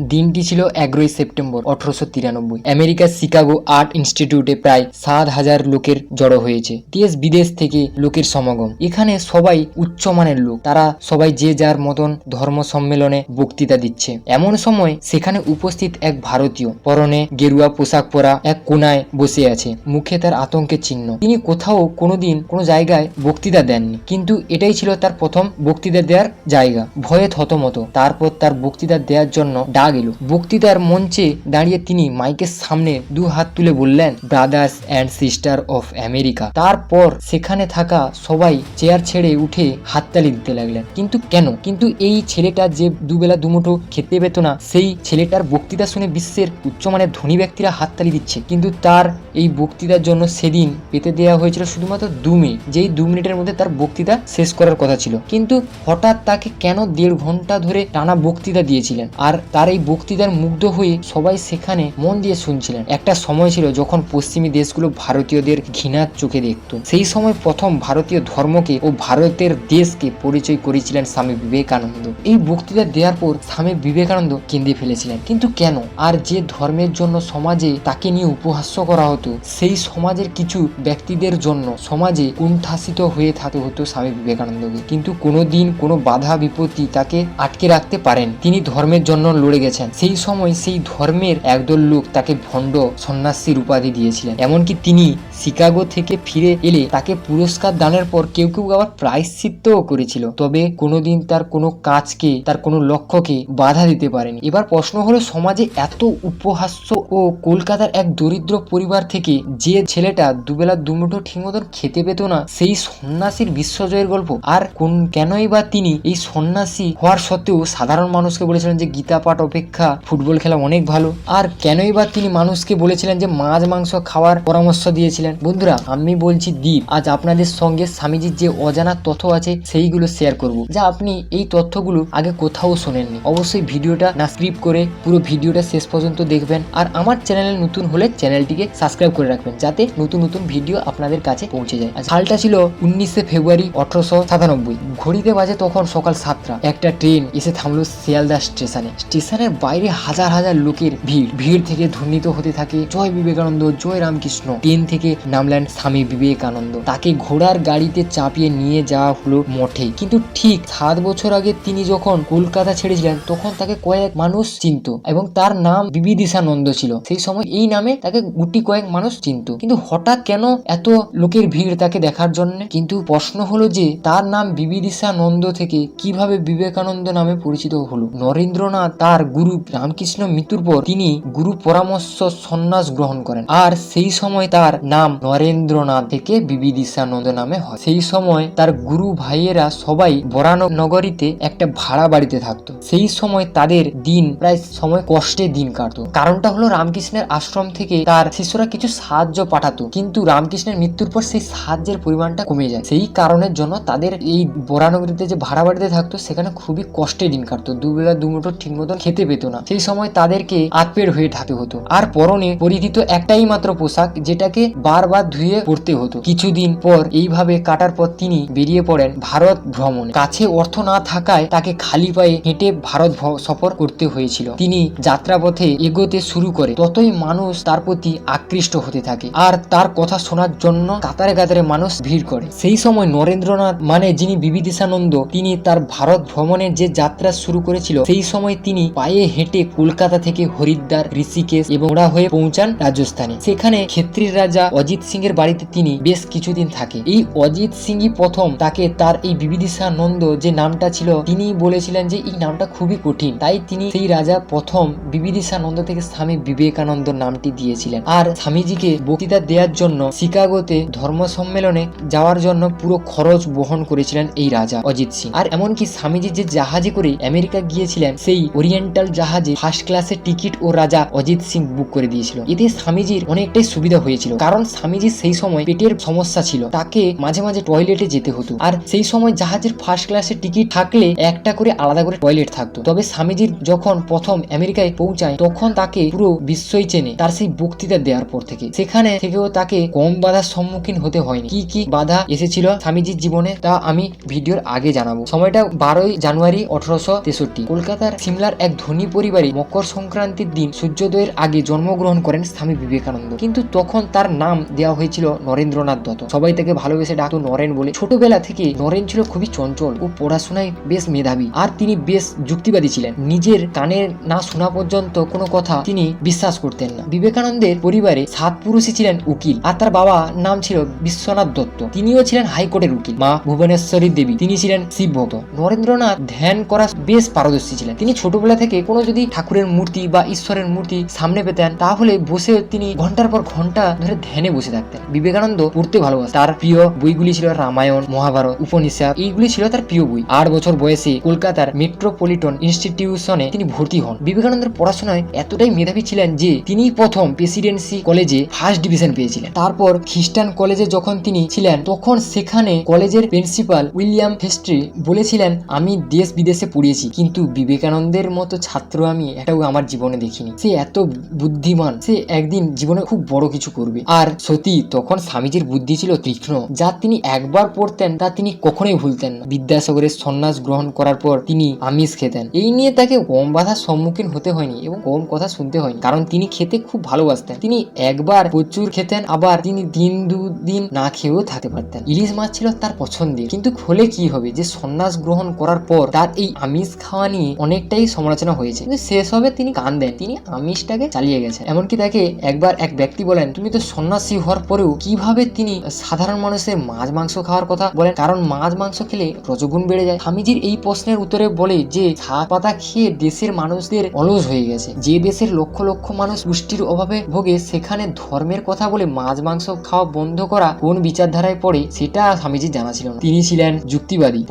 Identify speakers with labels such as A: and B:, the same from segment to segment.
A: দিনটি ছিল এগারোই সেপ্টেম্বর আঠারোশো তিরানব্বই। আমেরিকার শিকাগো আর্ট ইনস্টিটিউটে প্রায় সাত হাজার লোকের জড়ো হয়েছে। দেশ বিদেশ থেকে লোকের সমাগম। এখানে সবাই উচ্চমানের লোক। তারা সবাই যে যার মতন ধর্ম সম্মেলনে বক্তৃতা দিচ্ছে। এমন সময় সেখানে উপস্থিত এক ভারতীয়। পরনে গেরুয়া পোশাক পরা এক কোনায় বসে আছে। মুখে তার আতঙ্কের চিহ্ন। তিনি কোথাও কোনোদিন কোনো জায়গায় বক্তৃতা দেননি। কিন্তু এটাই ছিল তার প্রথম বক্তৃতা দেওয়ার জায়গা। ভয়ে থতমত। তারপর তার বক্তৃতা দেওয়ার জন্য ডাক এলো বক্তৃতার মঞ্চে দাঁড়িয়ে তিনি মাইকের সামনে দু হাত তুলে বললেন brothers and sister of America তারপর সেখানে থাকা সবাই চেয়ার ছেড়ে উঠে হাততালি দিতে লাগলেন। কিন্তু কেন? কিন্তু এই ছেলেটা যে দুবেলা দুমুঠো খেতে পেত না, সেই ছেলেটার বক্তৃতা শুনে বিশ্বের উচ্চমানের ধনী ব্যক্তিরা হাততালি দিচ্ছে। কিন্তু তার এই বক্তৃতার জন্য সেদিন পেতে দেওয়া হয়েছিল শুধুমাত্র দু মিনিট। যেই দু মিনিটের মধ্যে তার বক্তৃতা শেষ করার কথা ছিল। কিন্তু হঠাৎ তাকে কেন দেড় ঘণ্টা ধরে টানা বক্তৃতা দিয়েছিলেন? আর তার এই বক্তৃতার মুগ্ধ হয়ে সবাই সেখানে মন দিয়ে শুনছিলেন। একটা সময় ছিল যখন পশ্চিমী দেশগুলো ভারতীয়দের ঘৃণার চোখে দেখত। সেই সময় প্রথম ভারতীয় ধর্মকে ও ভারতের দেশকে পরিচয় করেছিলেন স্বামী বিবেকানন্দ। এই বক্তৃতা দেওয়ার পর স্বামী বিবেকানন্দ কেঁদে ফেলেছিলেন। কিন্তু কেন? আর যে ধর্মের জন্য সমাজে তাকে নিয়ে উপহাস্য করা হতো, সেই সমাজের কিছু ব্যক্তিদের জন্য সমাজে কুণ্ঠাসিত হয়ে থাকতে হতো স্বামী বিবেকানন্দকে। কিন্তু কোনোদিন কোনো বাধা বিপত্তি তাকে আটকে রাখতে পারেন। তিনি ধর্মের জন্য লড়ে গেছেন। সেই সময় সেই ধর্মের একদল লোক তাকে ভণ্ড সন্ন্যাসীর উপাধি দিয়েছিলেন। এমনকি তিনি শিকাগো থেকে ফিরে এলে তাকে পুরস্কার দানের পর কেউ কেউ আবার প্রায়শ্চিত্তও করেছিল। তবে কোনোদিন তার কোনো কাজকে, তার কোনো লক্ষ্যকে বাধা দিতে পারেনি। এবার প্রশ্ন হলো, সমাজে এত উপহাস্য ও কলকাতার এক দরিদ্র পরিবার থেকে যে ছেলেটা দুবেলা দুমুঠো ঠিক মতন খেতে পেত না, সেই সন্ন্যাসীর বিশ্বজয়ের গল্প। আর কোন, কেনই বা তিনি এই সন্ন্যাসী হওয়ার সত্ত্বেও সাধারণ মানুষকে বলেছিলেন যে, গীতা পাঠ অপেক্ষা, ফুটবল খেলা অনেক ভালো। আর কেনই বা তিনি মানুষকে বলেছিলেন যে, মাছ, মাংস খাওয়ার পরামর্শ দিয়েছিলেন। বন্ধুরা, আমি বলছি দীপ, আজ আপনাদের সঙ্গে স্বামীজির যে অজানা তথ্য আছে, সেইগুলো শেয়ার করব, যা আপনি এই তথ্যগুলো আগে কোথাও শোনেননি। অবশ্যই ভিডিওটা না স্ক্রিপ্ট করে পুরো ভিডিওটা শেষ পর্যন্ত দেখবেন, আর আমার চ্যানেলে নতুন হলে চ্যানেলটিকে সাবস্ক্রাইব করে রাখবেন, যাতে নতুন নতুন ভিডিও আপনাদের কাছে পৌঁছে যায়। সালটা ছিল উনিশে ফেব্রুয়ারি আঠারোশো সাতানব্বই। ঘড়িতে বাজে তখন সকাল সাতটা। একটা ট্রেন এসে থামলো শিয়ালদা স্টেশনে। স্টেশনের বাইরে হাজার হাজার লোকের ভিড়। ভিড় থেকে ধ্বনিত হতে থাকে জয় বিবেকানন্দ, জয় রামকৃষ্ণ। ট্রেন থেকে নামলেন স্বামী বিবেকানন্দ। তাকে ঘোড়ার গাড়িতে চাপিয়ে নিয়ে যাওয়া হলো মঠে কিন্তু ঠিক সাত বছর আগে তিনি যখন কলকাতা ছেড়েছিলেন, তখন তাকে কয়েক মানুষ চিনত এবং তার নাম বিবিদিশানন্দ ছিল। সেই সময় এই নামে তাকে গুটি কয়েক মানুষ চিনত। কিন্তু হঠাৎ কেন এত লোকের ভিড় তাকে দেখার জন্য? কিন্তু প্রশ্ন হলো যে, তার নাম বিবিদিশানন্দ থেকে কীভাবে বিবেকানন্দ নামে পরিচিত হলো? নরেন্দ্রনাথ, তার গুরু রামকৃষ্ণ মৃত্যুর পর তিনি গুরু পরামর্শ সন্ন্যাস গ্রহণ করেন। আর সেই সময় তার নাম নরেন্দ্রনাথ থেকে নামে হয়। সেই সময় তার গুরু ভাইয়েরা সবাই বরানগর নগরীতে একটা ভাড়া বাড়িতে থাকতো। সেই সময় তাদের দিন প্রায় সময় কষ্টে দিন কাটতো। কারণটা হলো রামকৃষ্ণের আশ্রম থেকে তার শিষ্যরা কিছু সাহায্য পাঠাতো। কিন্তু রামকৃষ্ণের মৃত্যুর পর সেই সাহায্যের পরিমাণটা কমে যায়। সেই কারণের জন্য তাদের এই বরানগরীতে যে ভাড়া বাড়িতে থাকতো, সেখানে খুবই কষ্টে দিন কাটতো। দুবেলা দুমুঠো ঠিক মতন খেতে পেত না। সেই সময় তাদেরকে আতপের হয়ে থাকতে হতো। আর পরনে পরিধিত একটাই মাত্র পোশাক, যেটাকে বারবার ধুয়ে পড়তে হতো। কিছুদিন পর এইভাবে কাটার পর তিনি বেরিয়ে পড়েন ভারত ভ্রমণে। কাছে অর্থ না থাকায় তাকে খালি পায়ে হেঁটে ভারত সফর করতে হয়েছিল। তিনি যাত্রাপথে এগোতে শুরু করে, ততই মানুষ তার প্রতি আকৃষ্ট হতে থাকে। আর তার কথা শোনার জন্য কাতারে কাতারে মানুষ ভিড় করে। সেই সময় নরেন্দ্রনাথ মানে যিনি বিবিদিশানন্দ তিনি তার ভারত ভ্রমণের যে যাত্রা শুরু করেছিল, সেই সময় তিনি পায়ে হেঁটে কলকাতা থেকে হরিদ্বার, ঋষিকেশ এবং ওরা হয়ে পৌঁছান রাজস্থানে। সেখানে ক্ষেত্রীর রাজা অজিত সিং এর বাড়িতে তিনি বেশ কিছুদিন থাকে। এই অজিত সিংই প্রথম তাকে তার এই বিবিদিশানন্দ যে নামটা ছিল তিনি বলেছিলেন যে এই নামটা খুবই কঠিন। তাই তিনি সেই রাজা প্রথম বিবিদিশানন্দ থেকে স্বামী বিবেকানন্দ নামটি দিয়েছিলেন। আর স্বামীজিকে বক্তৃতা দেওয়ার জন্য শিকাগোতে ধর্ম সম্মেলনে যাওয়ার জন্য পুরো খরচ বহন করেছিলেন এই রাজা অজিত সিং। আর এমনকি স্বামীজি যে জাহাজে করে আমেরিকা গিয়েছিলেন, সেই ওরিয়েন্টাল জাহাজে ফার্স্ট ক্লাসের টিকিট ও রাজা অজিত সিং বুক করে দিয়েছিল। এতে স্বামীজির অনেকটাই সুবিধা হয়েছিল। কারণ স্বামীজির সেই সময় পেটের সমস্যা ছিল। তাকে মাঝে মাঝে টয়লেটে যেতে হতো। আর সেই সময় জাহাজের ফার্স্ট ক্লাসের টিকিট থাকলে একটা করে আলাদা করে টয়লেট থাকতো। তবে স্বামীজির যখন প্রথম আমেরিকায় পৌঁছায়, তখন তাকে পুরো বিশ্বই চেনে তার সেই বক্তৃতা দেওয়ার পর থেকে। সেখানে থেকেও তাকে কম বাধার সম্মুখীন হতে হয়নি। কি কি বাধা এসেছিল স্বামীজির জীবনে, তা আমি ভিডিওর আগে জানাব। সময়টা বারোই জানুয়ারি আঠারোশো তেষট্টি। কলকাতার সিমলার এক ধনী পরিবারে মকর সংক্রান্তির দিন সূর্যোদয়ের আগে জন্মগ্রহণ করেন স্বামী বিবেকানন্দ। কিন্তু তখন তার নাম দেওয়া হয়েছিল নরেন্দ্রনাথ দত্ত। সবাই তাকে ভালোবেসে ডাকতো নরেন বলে। ছোটবেলা থেকে নরেন ছিল খুবই চঞ্চল ও পড়াশোনায় বেশ মেধাবী। আর তিনি বেশ যুক্তিবাদী ছিলেন। নিজের কানে না শোনা পর্যন্ত কোনো কথা তিনি বিশ্বাস করতেন না। বিবেকানন্দের পরিবারে সাত পুরুষই ছিলেন উকিল আর তার বাবা নাম ছিল বিশ্বনাথ দত্ত। তিনিও ছিলেন হাইকোর্টের উকিল। মা ভুবনেশ্বরী দেবী। তিনি ছিলেন শিব ভক্ত। নরেন্দ্রনাথ ধ্যান করা বেশ পারদর্শী ছিলেন। তিনি ছোটবেলা থেকে কোনো যদি ঠাকুরের মূর্তি বা ঈশ্বরের মূর্তি সামনে পেতেন, তাহলে বসে তিনি ঘণ্টার পর ঘণ্টা ধরে ধ্যানে বসে থাকতেন। বিবেকানন্দ পড়তে ভালোবাসতেন। তার প্রিয় বইগুলি ছিল রামায়ণ, মহাভারত, উপনিষদ। এইগুলি ছিল তার প্রিয় বই। আট বছর বয়সে কলকাতার মেট্রোপলিটন ইনস্টিটিউশনে তিনি ভর্তি হন। বিবেকানন্দের পড়াশোনায় এতটাই মেধাবী ছিলেন যে তিনি প্রথম প্রেসিডেন্সি কলেজে ফার্স্ট ডিভিশন পেয়েছিলেন। তারপর খ্রিস্টান কলেজে যখন তিনি ছিলেন, তখন সেখানে কলেজের প্রিন্সিপাল উইলিয়াম হেস্ট্রি বলেছিলেন, আমি দেশ বিদেশে পড়িয়েছি, কিন্তু বিবেকানন্দের মতো ছাত্র আমি এটাও আমার জীবনে দেখিনি। সে এত বুদ্ধিমান, সে একদিন জীবনে খুব বড় কিছু করবে। আর সত্যি, তখন স্বামীজির বুদ্ধি ছিল তীক্ষ্ণ। যা তিনি একবার পড়তেন, তা তিনি কখনোই ভুলতেন না। বিদ্যাসাগরের সন্ন্যাস গ্রহণ করার পর তিনি আমিষ খেতেন। এই নিয়ে তাকে কম বাধার সম্মুখীন হতে হয়নি এবং কম কথা শুনতে হয়নি, কারণ তিনি খেতে খুব ভালোবাসতেন। তিনি একবার প্রচুর খেতেন, আবার তিনি দিন দুদিন না খেয়েও থাকতে পারতেন। ইলিশ মাছ ছিল তার পছন্দের। কিন্তু হলে কি হবে? যে সন্ন্যাস গ্রহণ করার পর তার এই আমিষ খাওয়া নিয়ে অনেকটাই সমালোচনা হয়েছে। কিন্তু শেষ হবে তিনি কান দেন তিনি আমিষটাকে চালিয়ে গেছেন। এমনকি তাকে একবার এক ব্যক্তি বলেন, তুমি তো সন্ন্যাসী হওয়ার পরেও কীভাবে তিনি সাধারণ মানুষের মাছ, মাংস খাওয়ার কথা বলেন? কারণ মাছ, মাংস খেলে রজগুণ বেড়ে যায়। স্বামীজির এই প্রশ্নের উত্তরে বলে যে শাক পাতা খেয়ে দেশের মানুষদের অলস হয়ে গেছে। যে দেশের লক্ষ লক্ষ মানুষ পুষ্টির অভাবে ভোগে, সেখানে ধর্মের কথা বলে মাছ, মাংস খাওয়া বন্ধ করা কোন বিচারধারায় পড়ে, সেটা স্বামীজি জানা ছিল না। তিনি ছিলেন যুক্তিবাদী।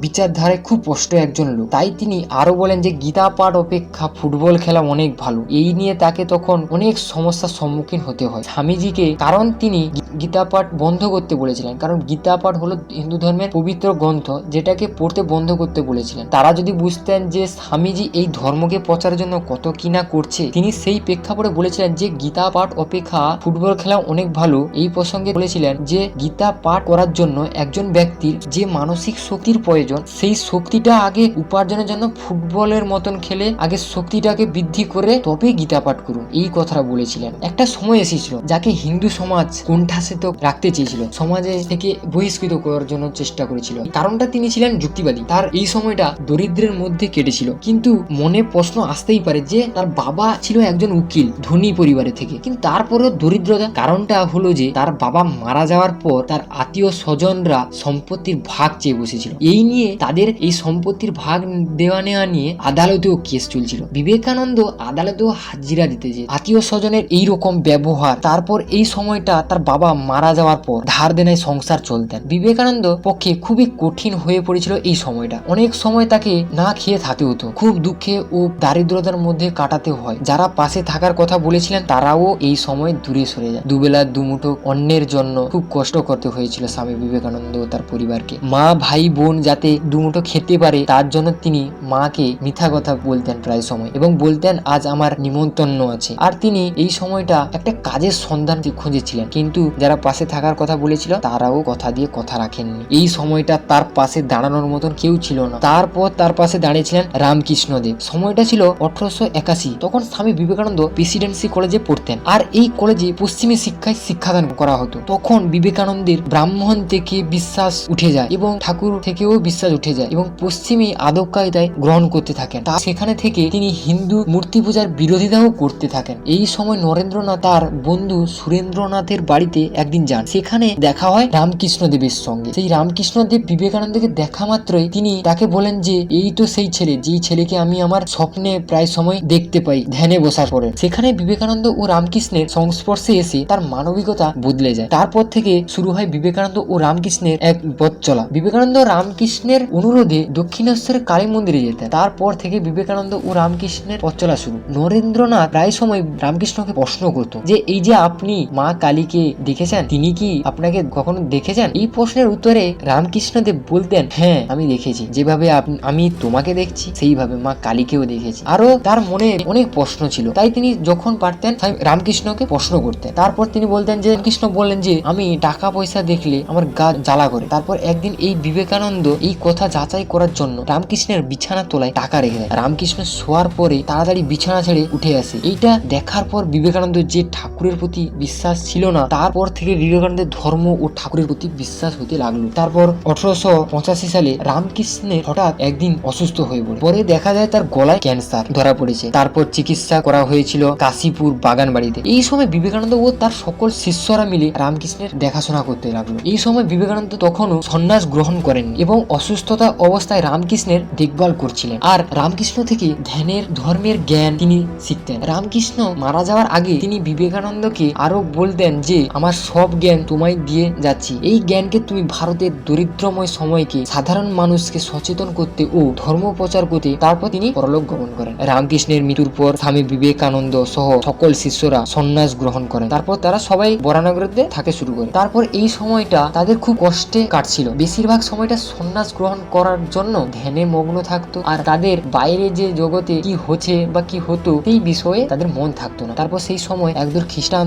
A: বিচারধারায় খুব স্পষ্ট একজন লোক। তাই তিনি আরও বলেন যে, গীতা পাঠ অপেক্ষা ফুটবল খেলা অনেক ভালো। এই নিয়ে তাকে তখন অনেক সমস্যার সম্মুখীন হতে হয়। স্বামীজিকে কারণ তিনি গীতা পাঠ বন্ধ করতে বলেছিলেন। কারণ গীতা পাঠ হলো হিন্দু ধর্মের পবিত্র গ্রন্থ, যেটাকে পড়তে বন্ধ করতে বলেছিলেন। তারা যদি বুঝতেন যে স্বামীজি এই ধর্মকে প্রচারের জন্য কত কি না করছে, তিনি সেই প্রেক্ষাপটে বলেছিলেন যে গীতা পাঠ অপেক্ষা ফুটবল খেলা অনেক ভালো। এই প্রসঙ্গে বলেছিলেন যে গীতা পাঠ করার জন্য একজন ব্যক্তির যে মানসিক শক্তির প্রয়োজন, সেই শক্তিটা আগে উপার্জনের জন্য ফুটবলের মতন খেলে আগে শক্তিটাকে বৃদ্ধি করে তবে গীতা পাঠ করুন। এই কথাটা বলেছিলেন। একটা সময় এসেছিল যাকে হিন্দু সমাজ কোণঠাসিত রাখতে চেয়েছিল, সমাজে থেকে বহিষ্কৃত করার জন্য চেষ্টা করেছিল। কারণটা তিনি ছিলেন যুক্তিবাদী। তার এই সময়টা দরিদ্রের মধ্যে কেটেছিল। কিন্তু মনে প্রশ্ন আসতেই পারে যে, তার বাবা ছিল একজন উকিল ধনী পরিবারের থেকে। কিন্তু তারপরেও দরিদ্রতা কারণটা হলো যে, তার বাবা মারা যাওয়ার পর তার আত্মীয় স্বজনরা সম্পত্তির ভাগ চেয়ে বসেছিল। এই নিয়ে তাদের এই সম্পত্তির ভাগ দেওয়া নেওয়া নিয়ে আদালতেও কেস চলছিল। বিবেকানন্দ আদালতেও হাজিরা দিতে যে, আত্মীয় স্বজনের এই রকম ব্যবহার, তারপর এই সময়টা তার বাবা মারা যাওয়ার পর ধার দেনায় সংসার চলতেন। বিবেকানন্দ পক্ষে খুবই কঠিন হয়ে পড়েছিল এই সময়টা। অনেক সময় তাকে না খেয়ে থাকতে হতো। খুব দুঃখে ও দারিদ্রতার মধ্যে কাটাতে হয়। যারা পাশে থাকার কথা বলেছিলেন, তারাও এই সময় দূরে সরে যায়। দুবেলা, দুমুঠো অন্যের জন্য খুব কষ্ট করতে হয়েছিল স্বামী বিবেকানন্দ তার পরিবারকে। মা, ভাই, বোন যাতে দুমুঠো খেতে পারে, তার জন্য তিনি মাকে মিথ্যা কথা বলতেন প্রায় সময় এবং বলতেন, আজ আমার নিমন্ত্রণ আছে। আর তিনি এই সময়টা একটা কাজের সন্ধান খুঁজেছিলেন। কিন্তু যারা পাশে থাকার কথা বলেছিল, তারাও কথা দিয়ে কথা রাখেননি। এই সময়টা তার পাশে দাঁড়ানোর মতন কেউ ছিল না। তারপর তার পাশে দাঁড়িয়েছিলেন রামকৃষ্ণ দেব। সময়টা ছিল আঠারোশো একাশি। তখন স্বামী বিবেকানন্দ প্রেসিডেন্সি কলেজে পড়তেন। আর এই কলেজে পশ্চিমী শিক্ষায় শিক্ষাদান করা হতো। তখন বিবেকানন্দের ব্রাহ্মণ থেকে বিশ্বাস উঠে যায় এবং ঠাকুর থেকেও বিশ্বাস উঠে যায় এবং পশ্চিমী আদব কায়দায় গ্রহণ করতে থাকেন। তা সেখানে থেকে তিনি হিন্দু মূর্তি পূজার বিরোধিতাও করতে থাকেন। এই সময় নরেন্দ্রনাথ তার বন্ধু সুরেন্দ্রনাথের বাড়িতে একদিন যান। সেখানে দেখা হয় রামকৃষ্ণ দেবের সঙ্গে। সেই রামকৃষ্ণ দেব বিবেকানন্দকে দেখা মাত্রই তিনি তাকে বলেন যে, এই তো সেই ছেলে, যেই ছেলেকে আমি আমার স্বপ্নে প্রায় সময় দেখতে পাই, ধ্যানে বসার পরে। সেখানে বিবেকানন্দ ও রামকৃষ্ণের সংস্পর্শে এসে তার মানবিকতা বদলে যায়। তারপর থেকে শুরু হয় বিবেকানন্দ ও রামকৃষ্ণের এক পথ চলা। বিবেকানন্দ রামকৃষ্ণের অনুরোধে দক্ষিণেশ্বরের কালী মন্দিরে যেতেন। তারপর থেকে বিবেকানন্দ ও রামকৃষ্ণের পথ চলা শুরু। নরেন্দ্রনাথ প্রায় সময় রামকৃষ্ণকে প্রশ্ন করতো যে, এই যে আপনি মা কালীকে দেখেছেন? তিনি কি আপনাকে কখনো দেখেছেন? এই প্রশ্নের উত্তরে রামকৃষ্ণদেব বলতেন হ্যাঁ আমি দেখেছি। যেভাবে আমি তোমাকে দেখছি, সেইভাবে মা কালীকেও দেখেছি। আরও তার মনে অনেক প্রশ্ন ছিল। তাই তিনি যখন পারতেন রামকৃষ্ণকে প্রশ্ন করতেন। তারপর তিনি বলতেন যে, রামকৃষ্ণ বললেন যে, আমি টাকা পয়সা দেখলে আমার গা জ্বালা করে। তারপর একদিন এই বিবেকানন্দ এই কথা যাচাই করার জন্য রামকৃষ্ণের বিছানা তোলায় টাকা রেখে দেয়। রামকৃষ্ণ শোয়ার পরে তাড়াতাড়ি বিছানা ছেড়ে উঠে আসে। এইটা দেখার পর বিবেকানন্দ যে ঠাকুরের প্রতি বিশ্বাস ছিল না। তারপর থেকে বিবেকানন্দের ধর্ম ও ঠাকুরের প্রতি বিশ্বাস হতে লাগল। তারপর আঠারোশো পঁচাশি সালে রামকৃষ্ণের হঠাৎ একদিন অসুস্থ হয়ে পড়ে। পরে দেখা যায় তার গলায় ক্যান্সার ধরা পড়েছে। তারপর চিকিৎসা করা হয়েছিল কাশীপুর বাগান বাড়িতে এই সময় বিবেকানন্দ ও তার সকল শিষ্যরা মিলে রামকৃষ্ণের দেখাশোনা করতে লাগল। এই সময় বিবেকানন্দ তখনও সন্ন্যাস গ্রহণ করেন এবং অসুস্থতা অবস্থায় রামকৃষ্ণের দেখভাল করছিলেন। আর রামকৃষ্ণ থেকে ধ্যানের, ধর্মের জ্ঞান তিনি শিখতেন। রামকৃষ্ণ মারা যাওয়ার আগে তিনি বিবেকানন্দকে আরও বলতেন যে, আমার সব জ্ঞান তোমায় দিয়ে যাচ্ছি। এই জ্ঞানকে তুমি ভারতের দরিদ্রময় সময়কে সাধারণ মানুষকে সচেতন করতে ও ধর্ম প্রচার করতে, তারপর তিনি পরলোক গমন করেন। রামকৃষ্ণের মৃত্যুর পর স্বামী বিবেকানন্দ সহ সকল শিষ্যরা সন্ন্যাস গ্রহণ করেন। তারপর তারা সবাই বরানগরতে থাকে শুরু করে। তারপর এই সময়টা তাদের খুব কষ্টে কাটছিল। বেশিরভাগ সময়টা সন্ন্যাস গ্রহণ করার জন্য ধ্যানে মগ্ন থাকতো আর তাদের বাইরে যে জগতে কি হচ্ছে বা কি হতো, সেই বিষয়ে তাদের মন থাকতো না। তারপর সেই সময় একদল খ্রিস্টান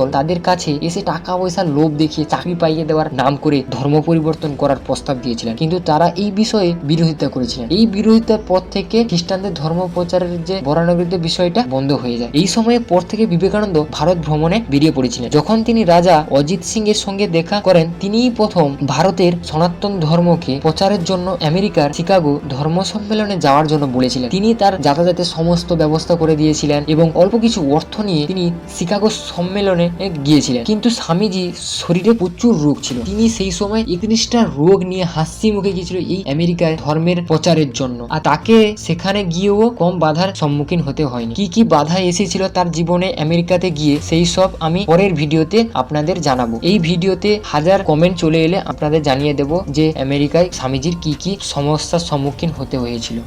A: দল তাদের কাছে এসে টাকা পয়সার লোভ দেখিয়ে চাকরি পাইয়ে দেওয়ার নাম করে ধর্ম পরিবর্তন করার প্রস্তাব দিয়েছিলেন। কিন্তু তারা এই বিষয়ে বিরোধিতা করেছিলেন। এই বিরোধিতার পর থেকে খ্রিস্টানদের ধর্ম প্রচারের যে বরানগরীতে বিষয়টা বন্ধ হয়ে যায়। এই সময়ের পর থেকে বিবেকানন্দ ভারত ভ্রমণে বেরিয়ে পড়েছিলেন। যখন তিনি রাজা অজিত সিং এর সঙ্গে দেখা করেন, তিনিই প্রথম ভারতের সনাতন ধর্মকে প্রচারের জন্য আমেরিকার শিকাগো ধর্ম সম্মেলনে যাওয়ার জন্য বলেছিলেন। তিনি তার যাতায়াতের সমস্ত ব্যবস্থা করে দিয়েছিলেন এবং অল্প কিছু অর্থ নিয়ে তিনি শিকাগো সম্মেলনে গিয়েছিলেন। কিন্তু স্বামীজি শরীরে প্রচুর রোগ ছিল। তিনি সেই সময় একত্রিশটা রোগ নিয়ে হাসি মুখে গিয়েছিল এই আমেরিকায় ধর্মের প্রচারের জন্য। আর তাকে সেখানে গিয়েও কম বাধার সম্মুখীন হতে হয়নি। কি কি বাধা এসেছিল তার জীবনে আমেরিকাতে গিয়ে, সেই সব আমি পরের ভিডিওতে আপনাদের জানাব। এই ভিডিওতে হাজার কমেন্ট চলে এলে আপনাদের জানিয়ে দেব যে আমেরিকায় স্বামীজির কি কি সমস্যার সম্মুখীন হতে হয়েছিল।